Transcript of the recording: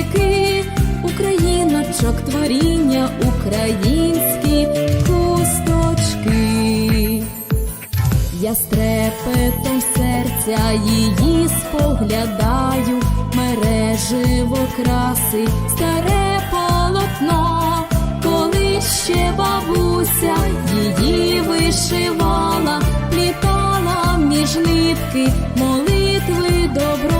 Віки, Україночок творіння, українські хусточки. Я з трепетом серця її споглядаю, мереживо краси, старе полотно, коли ще бабуся її вишивала, літала між нитки, молитви добро,